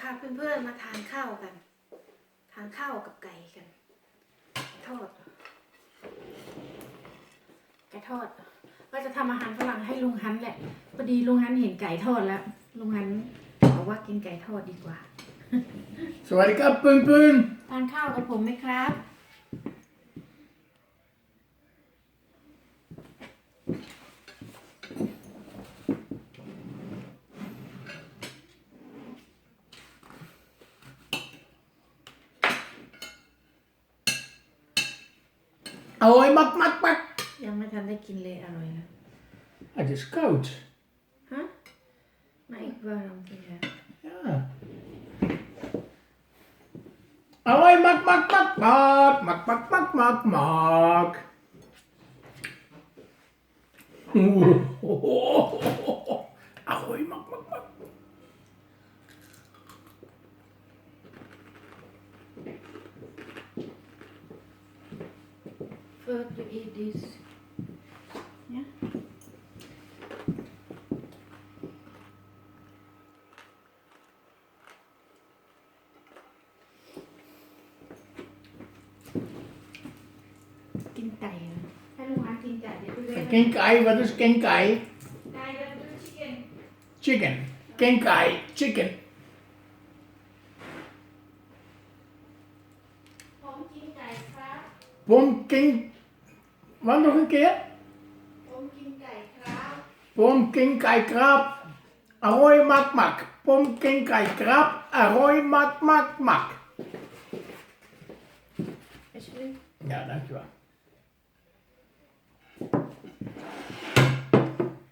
ค่ะเพื่อนๆ มาทานข้าวกัน ทานข้าวกับไก่กันไก่ทอด ไก่ทอด ก็จะทำอาหารฝรั่งให้ลุงฮันแหละ พอดีลุงฮันเห็นไก่ทอดแล้ว ลุงฮันบอกว่ากินไก่ทอดดีกว่า สวัสดีครับเพื่อนทานข้าวกับผมไหมครับ ๆเอาไว้มักมักมัก ยังไม่ทันได้กินเลยอร่อยนะ Het is koud. ฮะมาอีกบ้างกินแล้ว Ja. Ahoy, mak, mak, mak, mak, mak, mak, mak, mak, mak. Ahoy, you to eat this. Yeah. Kincai. I don't want kincai. Kincai. What is kincai? Chicken. Chicken. Kincai. Chicken. Pumpkin วันดูขึ้นเกี๊ยรผมกินไก่ครับ ผมกินไก่ครับอร่อยมากมากผมกินไก่ครับอร่อยมากมากมากอย่าดังชัว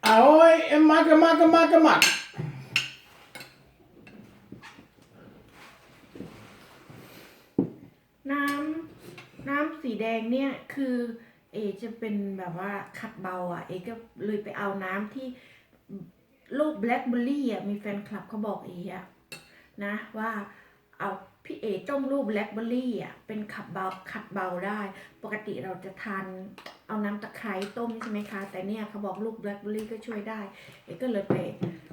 อร่อยมากมากมากมากน้ำน้ำสีแดงเนี่ยคือ เอจะเป็นแบบว่าขัดเบาอะ เอก็เลยไปเอาน้ำที่ลูกแบล็คเบอร์รี่อะมีแฟนคลับเขาบอกเออะนะว่าเอาพี่เอต้มลูกแบล็คเบอร์รี่อะเป็นขัดเบาขัดเบาได้ ปกติเราจะทานเอาน้ำตะไคร้ต้มใช่ไหมคะ แต่เนี่ยเขาบอกลูกแบล็คเบอร์รี่ก็ช่วยได้ เอก็เลยไป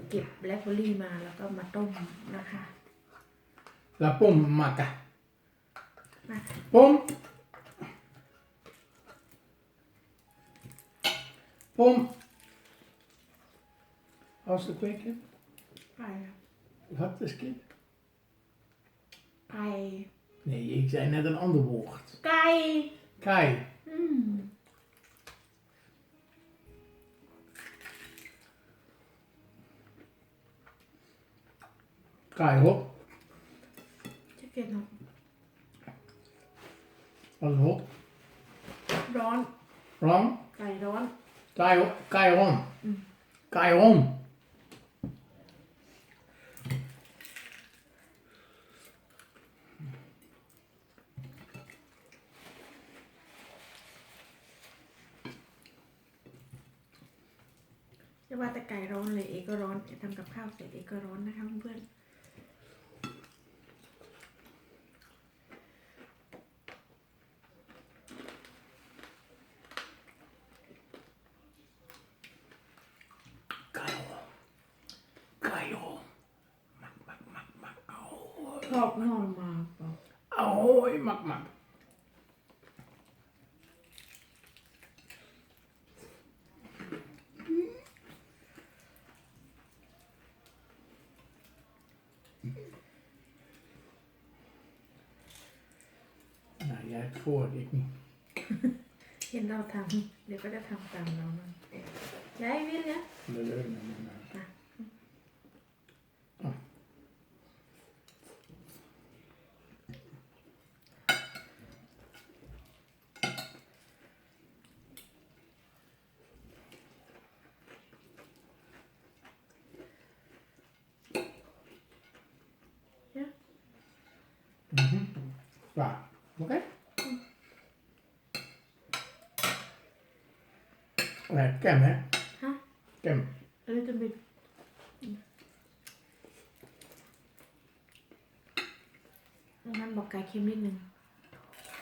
เก็บแบล็คเบอร์รี่มาแล้วก็มาต้มนะคะ La pom makken. มา Pom. Pom. Als de kweker. Ei. Wat is kind? Kai. Nee, ik zei net een ander woord. Kai. Kai. Mm. Kai hop. Kijk weet nog. Wat is hop? Ron. Ron? Kai Ron. ไก่ร้อน Kai hop. Kai rom. Mm. Kai rom. จะว่าแต่ไก่ร้อนเลยเอก็ร้อนทำกับข้าวเสร็จเอก็ร้อนนะคะเพื่อน Kai normal. Ahoi, mag mag. Nej, jeg tror det ikke. เห็นเราทำเดี๋ยวก็จะทำตามเรามั้างได้วินนะ Men det er jo ikke noget, man har. Right. Okay. Right. แก้มฮะฮะแก้ม a little bit Mm. แล้วมันบอกไก่เค็มนิดนึง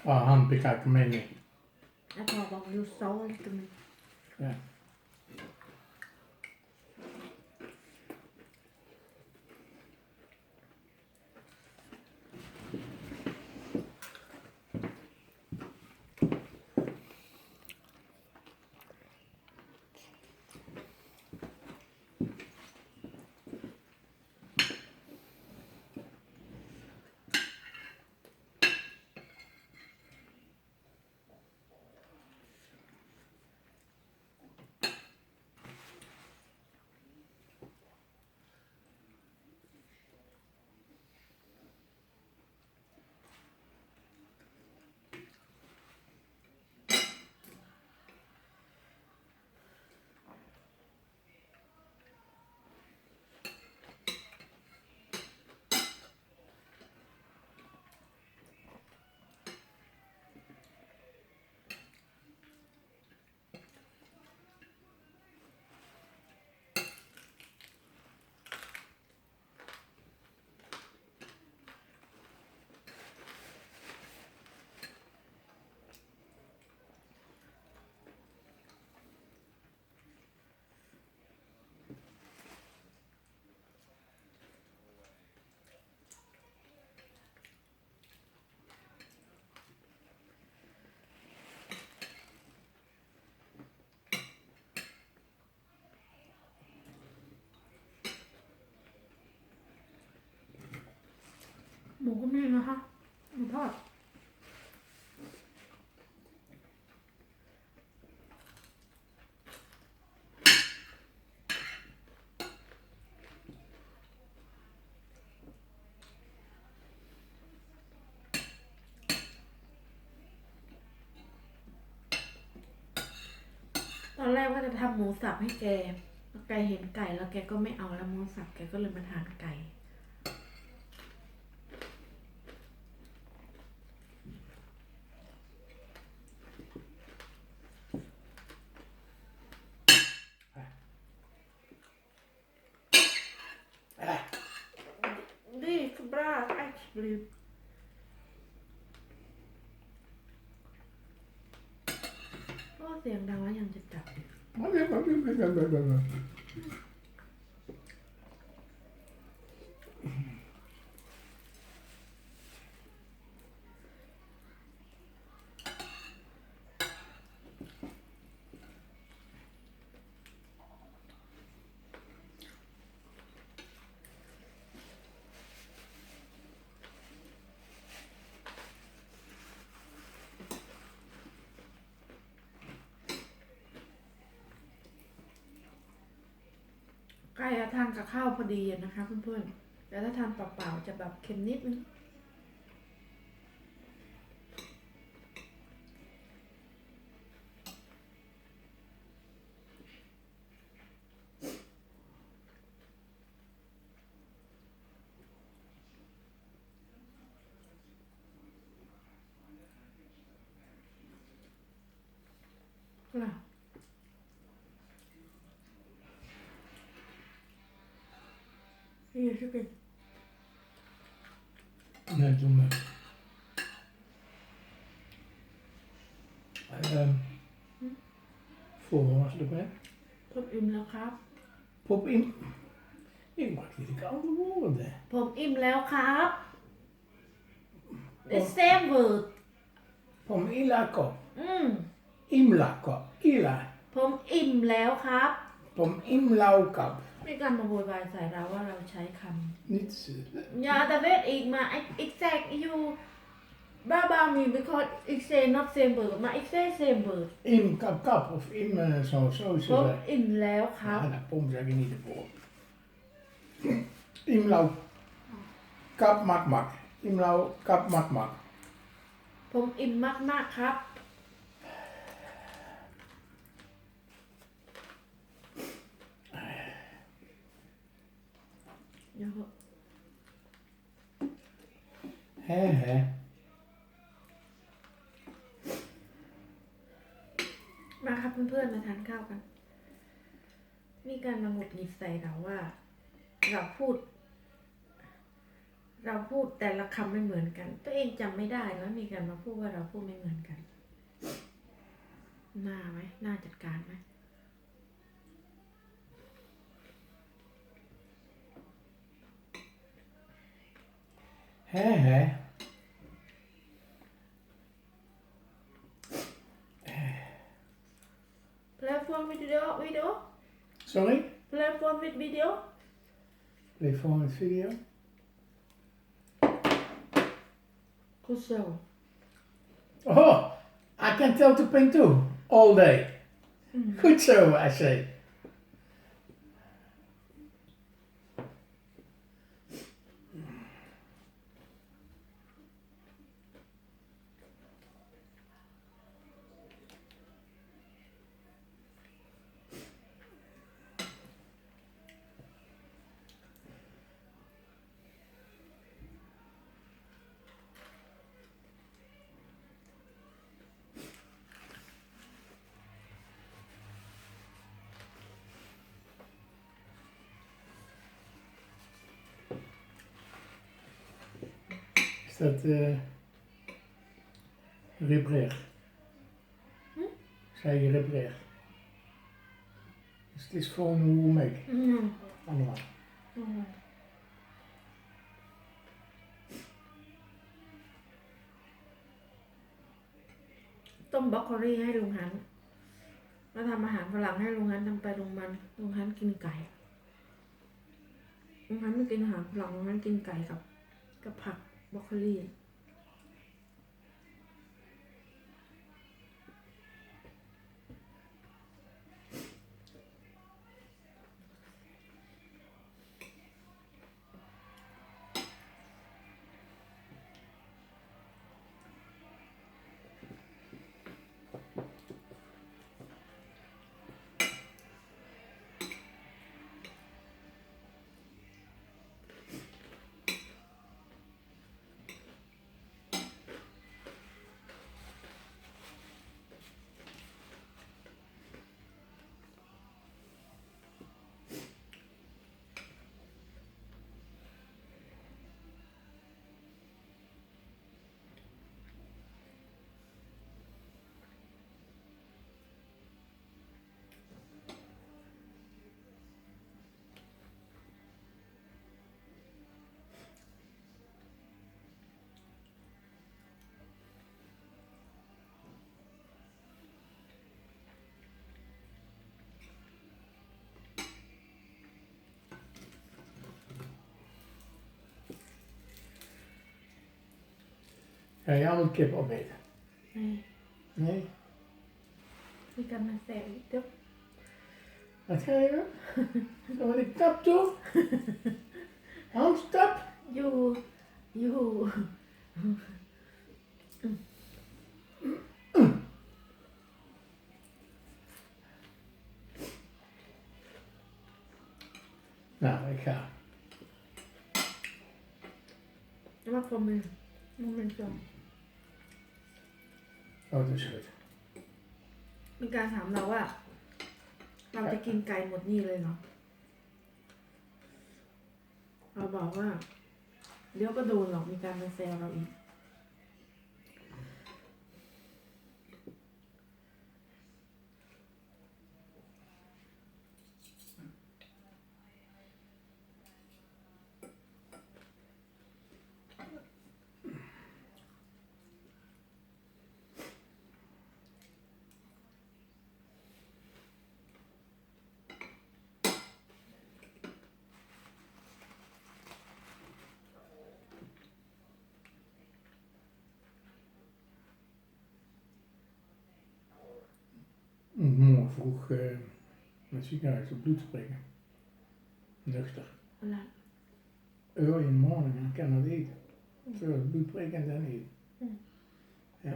อ่าห้ามไปกัดกันไม่เนี่ย แล้วพอบอกยูโซ่ little bit Yeah. มูก็มีนะคะหมูทอดตอนแรกว่าจะทำหมูสับให้แกแล้วแกเห็นไก่แล้วแกก็ไม่เอาแล้วหมูสับแกก็เลยมาทานไก่ Eh, Die gebraad, alsjeblieft. Oh, เสียงดังแล้วยังจะจับ ใกล้จะทานกับข้าวพอดีนะคะเพื่อนๆ แล้วถ้าทานเปล่าๆจะแบบเค็มนิดนึง ล่ะ Hier, zoek het. Nee, doe maar. Ehm, voor was het erbij. ผมอิ่มแล้วครับ Pop in. Ik maak hier de koude woorden. ผมอิ่มแล้วครับ The same word Pom ila kop. อืม Imla kop. Ila. ผมอิ่มแล้วครับ Pom imlau kop. มีการมาโวยวายใส่เราว่าเราใช้ค Niet zo. ำอย่าแต่เวทอีกมาไอ้อีกแซกอยู่บ้าบ้ามี because อีกเซ not same word มาอีกเซ same word Im kap kap of im eh, zo zo ผม zo. อิ่มแล้วครับ Ja, dat pom zeg je niet ervoor. Imlau kap mak mak. Imlau kap mak mak. ผมอิ่มมากๆครับ เดี๋ยว Hè hè. มาครับเพื่อนๆมาทานข้าวกัน มีการมาหงุดหงิดใส่เราว่า เราพูด เราพูดแต่ละคำไม่เหมือนกัน ตัวเองจำไม่ได้แล้วมีการมาพูดว่าเราพูดไม่เหมือนกันน่าไหมน่าจัดการไหม Hey, হ্যাঁ Platform with video, video. Sorry? Platform with video. Platform with video. Good show. Oh, I can tell to paint too, all day. Mm. Good show, I say. Is dat eh ribrecht? Hm? Zei je ribrecht? Dus het is gewoon hoe mee. อืม Allemaal. อืมต้มบรอกโคลีให้ลุงฮัน แล้วทำอาหารฝรั่งให้ลุงฮันทำไปลุงมันลุงฮันกินไก่ลุงฮันไม่กินอาหารฝรั่งลุงฮันกินไก่กับกับผัก บ รอกโคลี Ga jij allemaal kip opeten? นี่ Nee? มีการมาแซวอีกเดี๋ยว Wat ga je doen? Zullen we de tap toe? Hans, tap! อยู่อยู่ Nou, ik ga. ว่าคอม เป็นการถามเราว่า เราจะกินไก่หมดนี่เลยเนาะเราบอกว่า เดี๋ยวก็โดนหรอกมีการมาแซวเราอีก vroeg eh naar het ziekenhuis op bloed spreken. Nuchter. อะไร Early in the morning, I cannot eat. First bloed prikken en dan eten. Ja.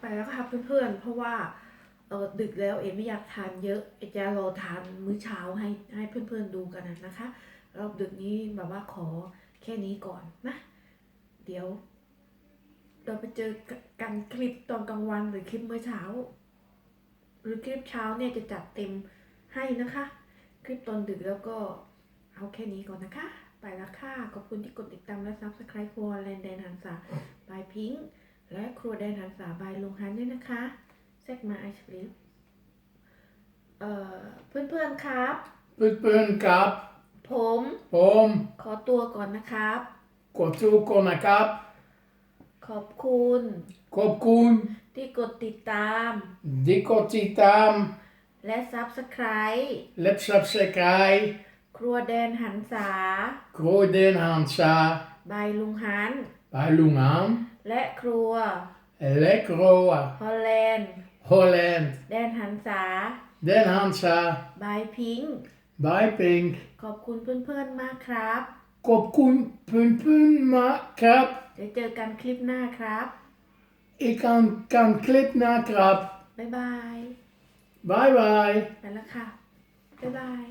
ไปแล้วค่ะเพื่อนๆ เพราะว่าเออดึกแล้วเอไม่อยากทานเยอะ เอจะรอทานมื้อเช้าให้ให้เพื่อนๆดูกันนะนะคะ รอบดึกนี้แบบว่าขอแค่นี้ก่อนนะ เดี๋ยว เราไปเจอกันคลิปตอนกลางวันหรือคลิปเมื้อเช้า หรือคลิปเช้าเนี่ยจะจัดเต็มให้นะคะ คลิปตอนดึกแล้วก็เอาแค่นี้ก่อนนะคะ ไปแล้วค่ะ ขอบคุณที่กดติดตามและ subscribe ครัวแลนแดนหันษาบายพิงค์และครัวแดนหันษาบายลุงฮันด้วยนะคะแซกมาไอชลิปเอ่อเพื่อนๆครับ Put pun kap. ผม Om. ขอตัวก่อนนะครับ Kortu kon a kap. ขอบคุณ Kop koen. ที่กดติดตาม Dikotitam. และ subscribe Lipsap sekai. ครัวแดนหันษา Kroden hansa. บายลุงฮัน Bij Lungan. และครัว Lekroa. ฮอลแลนด์ Holland. แดนหันษา Den hansa. บายพิงค์ Bij Pink. ขอบคุณเพื่อนๆมากครับ Kop koen. Pun pun ma kap. เดี๋ยวเจอกันคลิปหน้าครับ Ik kan, kan clip na krap. บ๊ายบาย Bye bye. ไปแล้วค่ะ บ๊ายบาย